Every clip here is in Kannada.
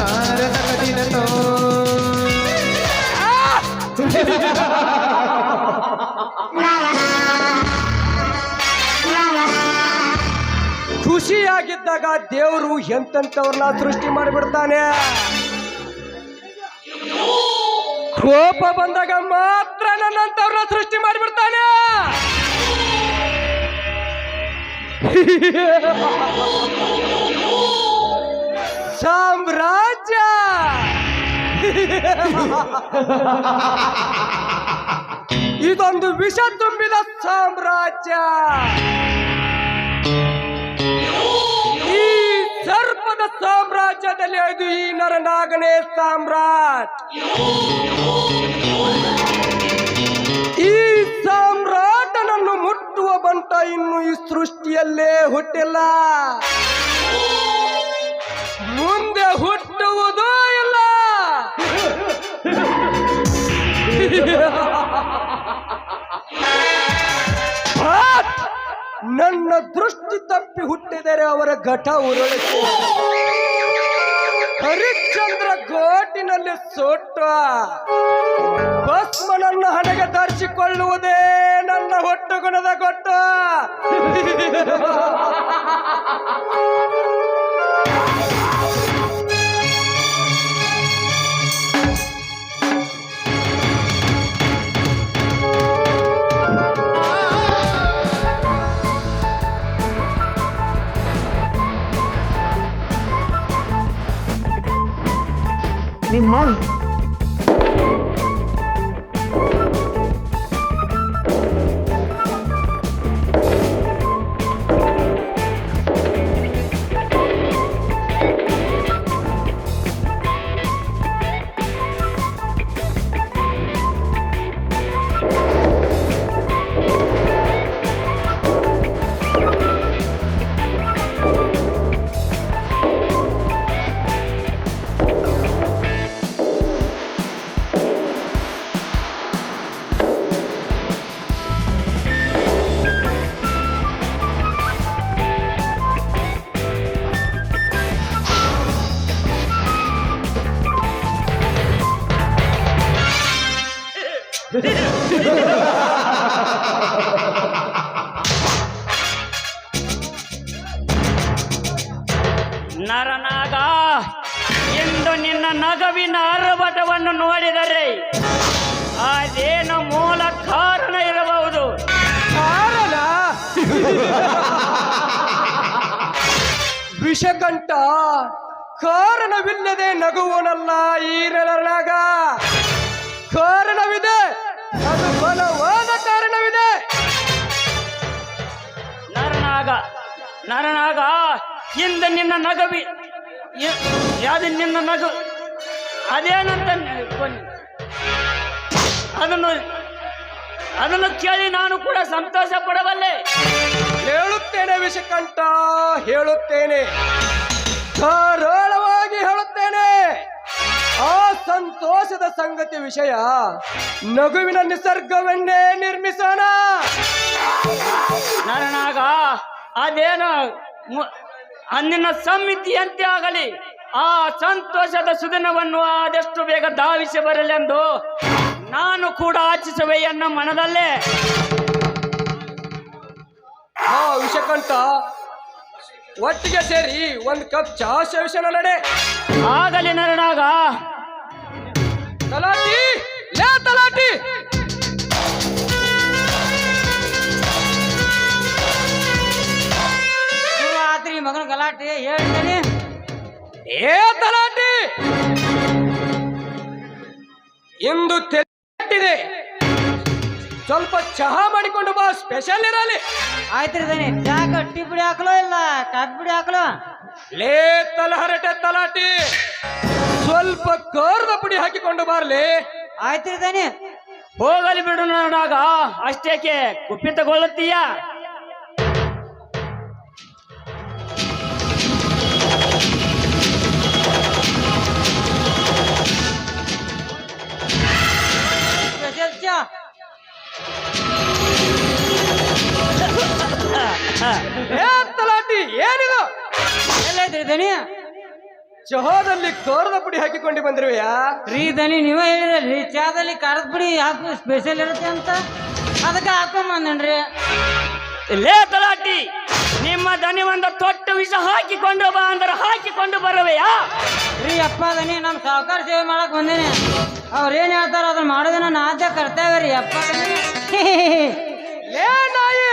I'm ಖುಷಿಯಾಗಿದ್ದಾಗ ದೇವರು ಎಂತವ್ರನ್ನ ಸೃಷ್ಟಿ ಮಾಡಿಬಿಡ್ತಾನೆ? ಕೋಪ ಬಂದಾಗ ಮಾತ್ರ ನನ್ನಂತವ್ರನ್ನ ಸೃಷ್ಟಿ ಮಾಡಿಬಿಡ್ತಾನೆ? ಸಾಮ್ರಾಜ್ಯ! ಇದೊಂದು ವಿಷ ತುಂಬಿದ ಸಾಮ್ರಾಜ್ಯ. ಈ ಸರ್ಪದ ಸಾಮ್ರಾಜ್ಯದಲ್ಲಿ ಅದು ಈ ನರನಾಗನೇ ಸಾಮ್ರಾಟ್. ಈ ಸಾಮ್ರಾಟನನ್ನು ಮುಟ್ಟುವ ಬಂಟ ಇನ್ನು ಈ ಸೃಷ್ಟಿಯಲ್ಲೇ ಹುಟ್ಟಿಲ್ಲ. ನನ್ನ ದೃಷ್ಟಿ ತಪ್ಪಿ ಹುಟ್ಟಿದರೆ ಅವರ ಘಟ ಉರುಳಿತು ಹರಿಶ್ಚಂದ್ರ ಘೋಟಿನಲ್ಲಿ ಸೊಟ್ಟ ಭಸ್ಮನನ್ನ ಹಣೆಗೆ ಧರಿಸಿಕೊಳ್ಳುವುದೇ ನನ್ನ ಹೊಟ್ಟು ಗುಣದ ಗೊಟ್ಟು ಎಂದು ನಿನ್ನ ನಗವಿನ ಅರ್ಭಟವನ್ನು ನೋಡಿದರೆ ಅದೇನು ಮೂಲ ಕಾರಣ ಇರಬಹುದು? ಕಾರಣ? ವಿಷಕಂಠ ಕಾರಣವಿಲ್ಲದೆ ನಗುವನಲ್ಲ ಈ ಕಾರಣವಿದೆ ಅದು ಬಲವಾದ ಕಾರಣವಿದೆ. ನರನಾಗ ನರನಾಗ ಇಂದ ನಿನ್ನ ನಗವಿ ಯಾವುದು ನಿನ್ನ ನಗು ಅದೇನಂತ ಅದನ್ನು ಅದನ್ನು ಕೇಳಿ ನಾನು ಕೂಡ ಸಂತೋಷ ಪಡಬಲ್ಲೆ. ಹೇಳುತ್ತೇನೆ ವಿಷಕಂಠ ಹೇಳುತ್ತೇನೆ. ಧಾರಾಳವಾಗಿ ಹೇಳುತ್ತೇನೆ. ಆ ಸಂತೋಷದ ಸಂಗತಿ ವಿಷಯ ನಗುವಿನ ನಿಸರ್ಗವನ್ನೇ ನಿರ್ಮಿಸೋಣ. ನರನಾಗ ಅದೇನು ಅಂದಿನ ಸಮಿತಿಯಂತೆ ಆಗಲಿ ಆ ಸಂತೋಷದ ಸುದಿನವನ್ನು ಆದಷ್ಟು ಬೇಗ ಧಾವಿಸಿ ಬರಲೆಂದು ನಾನು ಕೂಡ ಆಚಿಸುವೆ ಎನ್ನ ಮನದಲ್ಲೇ. ಆ ವಿಷಕಂಠ ಒಟ್ಟಿಗೆ ಸೇರಿ ಒಂದು ಕಪ್ ಚಹಾ ಸೇವಿಸೋಣ ನಡೆ. ಆಗಲಿ ನರನಾಗ. ತಲಾಟಿ ಲೇ ತಲಾಟಿ. ಏ ತಲಾಟಿ ಇಂದು ತೆಟ್ಟಿದೆ. ಸ್ವಲ್ಪ ಚಹಾ ಮಾಡಿಕೊಂಡು ಬಾ ಸ್ಪೆಷಲ್ ಇರಲಿ. ಆಯ್ತು ದನಿ ಕಟ್ಟಿ ಟೀ ಪುಡಿ ಹಾಕ್ಲೋ ಇಲ್ಲ ಕಾಫಿ ಪುಡಿ ಹಾಕಲೋ? ಲೇ ತಲಹರಟೆ ತಲಾಟಿ. ಸ್ವಲ್ಪ ಕರ್ದ ಪುಡಿ ಹಾಕಿಕೊಂಡು ಬಾರ್ಲಿ. ಆಯ್ತು ಹೋಗಲಿ ಬಿಡು ನಾಗ ಅಷ್ಟೇಕೆ ಕುಪಿತಗೊಳ್ಳುತ್ತೀಯ ಏ ತಲಾಟಿ ಏನಿದು? ದನಿ? ಚಹಾದಲ್ಲಿ ಕರ್ದ ಪುಡಿ ಹಾಕಿಕೊಂಡು ಬಂದಿರುವೆಯಾ? ರೀ ದನಿ ನೀವೇ ಹೇಳಿದ್ರಿ ಚಾದಲ್ಲಿ ಖಾರದ ಪುಡಿ ಹಾಕು ಸ್ಪೆಷಲ್ ಇರುತ್ತೆ ಅಂತ? ಅದಕ್ಕೆ ಹಾಕೊಂಬಂದನ್ರಿ ಲೇ ತಲಾಟಿ ನಿಮ್ಮ ದನಿ ಒಂದು ತೊಟ್ಟು ವಿಷ ಹಾಕಿಕೊಂಡು ಬಾ ಅಂದ್ರೆ ಹಾಕಿಕೊಂಡು ಬರುವೆಯಾ? ರೀ ಅಪ್ಪ ದನಿ ನಮ್ಮ ಸಾವುಕಾರ ಸೇವೆ ಮಾಡಕ್ ಬಂದೇನೆ. ಅವ್ರು ಏನ್ ಹೇಳ್ತಾರ ಅದನ್ನ ಮಾಡೋದು ನಾನು ಆದ್ಯ ಕರ್ತವ್ಯ ರೀ ಅಪ್ಪ ದನಿ. ಲೇ ನಾಯಿ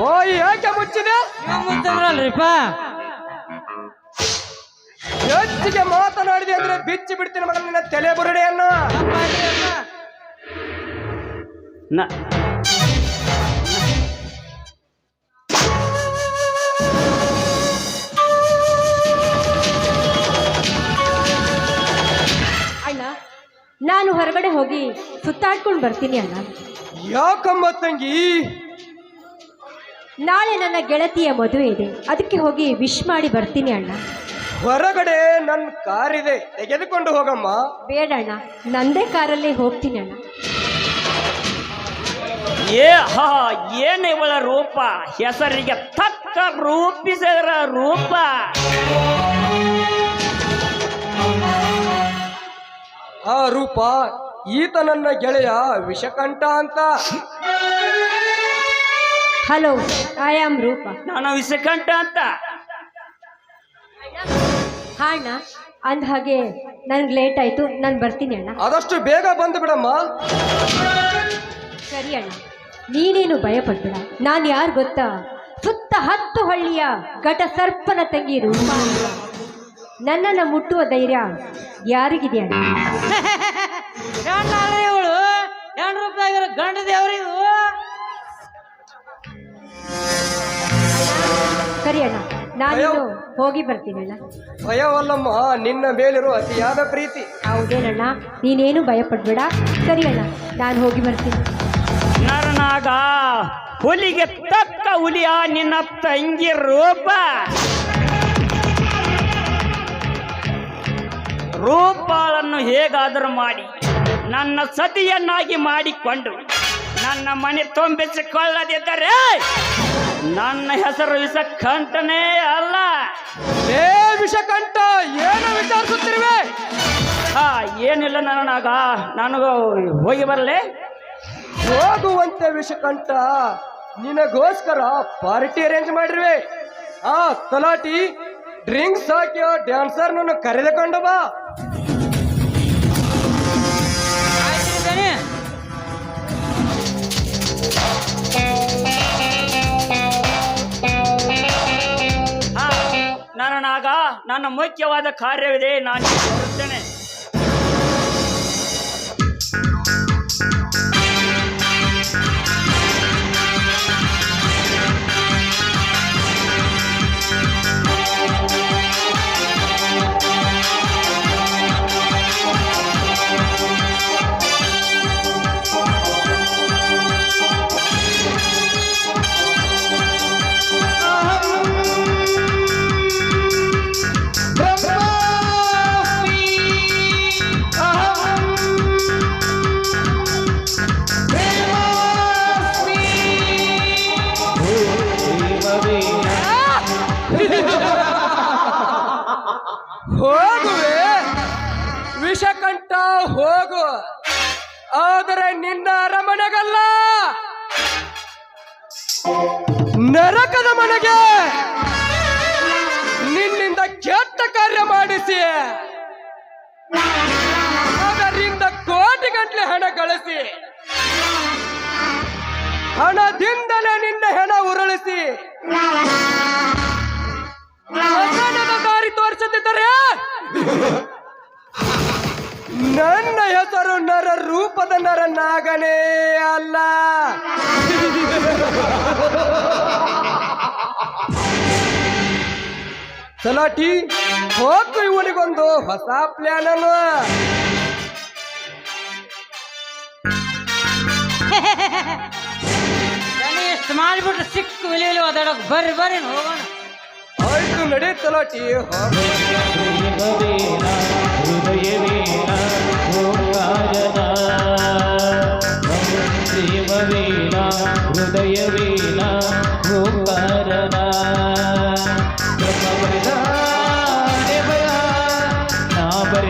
ಬಾಯಿ ಯಾಕೆ ಮುಚ್ಚಿದೆ? ಮುಚ್ಚಂದ್ರಲ್ರಿಪ್ಪ ಹೆಚ್ಚಿಗೆ ಮಾತನಾಡಿದೆ ಅಂದ್ರೆ ಬಿಚ್ಚಿ ಬಿಡ್ತೀನಿ ಮೇಡಮ್ ನಿನ್ನ ತಲೆ ಬುರುಡೆಯನ್ನು. ಅಣ್ಣ ನಾನು ಹೊರಗಡೆ ಹೋಗಿ ಸುತ್ತಾಡ್ಕೊಂಡು ಬರ್ತೀನಿ ಅಣ್ಣ. ಯಾಕಮ್ಮ ತಂಗಿ ನಾಳೆ ನನ್ನ ಗೆಳತಿಯ ಮದುವೆ ಇದೆ. ಅದಕ್ಕೆ ಹೋಗಿ ವಿಶ್ ಮಾಡಿ ಬರ್ತೀನಿ ಅಣ್ಣ. ಹೊರಗಡೆ ನನ್ನ ಕಾರ್ ಇದೆ. ತೆಗೆದುಕೊಂಡು ಹೋಗಮ್ಮ. ಬೇಡ ಅಣ್ಣ. ನಂದೇ ಕಾರಲ್ಲಿ ಹೋಗ್ತೀನಿ ಅಣ್ಣ. ಏ ಹಾ ಏನು ಇವಳ ರೂಪ? ಹೆಸರಿಗೆ ತಕ್ಕ ರೂಪಿಸಿದ್ರ ರೂಪ. ಆ ರೂಪ ಈತ ನನ್ನ ಗೆಳೆಯ ವಿಷಕಂಠ ಅಂತ. ಹಲೋ ಐ ಆಮ್ ರೂಪ. ನಾನು ವಿಷಕಂಠ ಅಂತ. ಹಾಣ ಅಣ್ಣ ಅಂದ ಹಾಗೆ ನನ್ಗೆ ಲೇಟ್ ಆಯ್ತು ನಾನು ಬರ್ತೀನಿ ಅಣ್ಣ. ಆದಷ್ಟು ಬೇಗ ಬಂದು ಬಿಡಮ್ಮ. ಸರಿ ಅಣ್ಣ ನೀನೇನು ಭಯಪಡ್ಬೇಡ. ನಾನು ಯಾರು ಗೊತ್ತಾ? ಸುತ್ತ ಹತ್ತು ಹಳ್ಳಿಯ ಘಟ ಸರ್ಪನ ತಂಗಿ ರೂಪ ಅಂತ. ನನ್ನನ್ನು ಮುಟ್ಟುವ ಧೈರ್ಯ ಯಾರಿಗಿದೆಯಾ ಅಣ್ಣ? ಇವಳು? ಹೆಣ್ಣು ರೂಪಾಯಿ ಗಂಡ ದೇವ್ರಿ ಇವು ಸರಿ ಅಣ್ಣ ನಾನಿನ್ನು ಹೋಗಿ ಬರ್ತೀನಿ ಅಣ್ಣ. ಭಯವಲ್ಲಮ್ಮ ನಿನ್ನ ಮೇಲಿರುವ ಅತಿಯಾದ ಪ್ರೀತಿ. ಹೌದೇನಣ್ಣ ನೀನೇನು ಭಯಪಡ್ಬೇಡ. ಸರಿ ಅಣ್ಣ ನಾನು ಹೋಗಿ ಬರ್ತೀನಿ. ನರನಾಗ ಹುಲಿಗೆ ತಕ್ಕ ಹುಲಿಯ ನಿನ್ನ ತಂಗಿ ರೂಪ. ರೂಪಾಳನ್ನು ಹೇಗಾದರೂ ಮಾಡಿ ನನ್ನ ಸತಿಯನ್ನಾಗಿ ಮಾಡಿಕೊಂಡು ನನ್ನ ಮನೆ ತುಂಬಿಸಿಕೊಳ್ಳದಿದ್ದರೆ ನನ್ನ ಹೆಸರು ವಿಷಕಂಠನೇ ಅಲ್ಲ. ಏ ವಿಷಕಂಠ ಏನು ವಿಚಾರಿಸುತ್ತಿರುವೆ? ಹಾ ಏನಿಲ್ಲ ನನಗ ನನಗೂ ಹೋಗಿ ಬರಲೇ. ಹೋಗುವಂತೆ ವಿಷಕಂಠ ನಿನಗೋಸ್ಕರ ಪಾರ್ಟಿ ಅರೇಂಜ್ ಮಾಡಿರುವೆ. ಆ ತಲಾಟಿ ಡ್ರಿಂಕ್ಸ್ ಹಾಕಿ ಡ್ಯಾನ್ಸರ್ ನನ್ನ ಕರೆದುಕೊಂಡು ಬಾ. ನರನಾಗ ನನ್ನ ಮುಖ್ಯವಾದ ಕಾರ್ಯವಿದೆ. ನಾನು ಆದರೆ ನಿನ್ನ ಅರಮನೆಗಲ್ಲ. ನರಕದ ಮನೆಗೆ ನಿನ್ನಿಂದ ಕೆಟ್ಟ ಕಾರ್ಯ ಮಾಡಿಸಿ. ಅದರಿಂದ ಕೋಟಿ ಗಂಟ್ಲೆ ಹಣ ಗಳಿಸಿ. ಹಣದಿಂದಲೇ ನಿನ್ನ ಹೆಣ ಉರುಳಿಸಿ. ರೂಪದ ನರ ನಾಗನೇ ಅಲ್ಲ. ಸಲಾಟಿ ಹೋಗು ಇವನಿಗೊಂದು ಹೊಸ ಪ್ಲಾನ್ ಅನ್ನು ದನಿ ಇಷ್ಟು ಮಾಡಿಬಿಟ್ಟು ಸಿಕ್ಕು ವಿಲಿಯಲ್ಲಿ ಒದಾಡೋಕೆ ಬರ್ರಿ ಬರ್ರಿ ಹೋಗೋಣ. ಆಯ್ತು ನಡಿ ಹೋಗ ಹೋಗು. ನಾ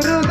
Bruno.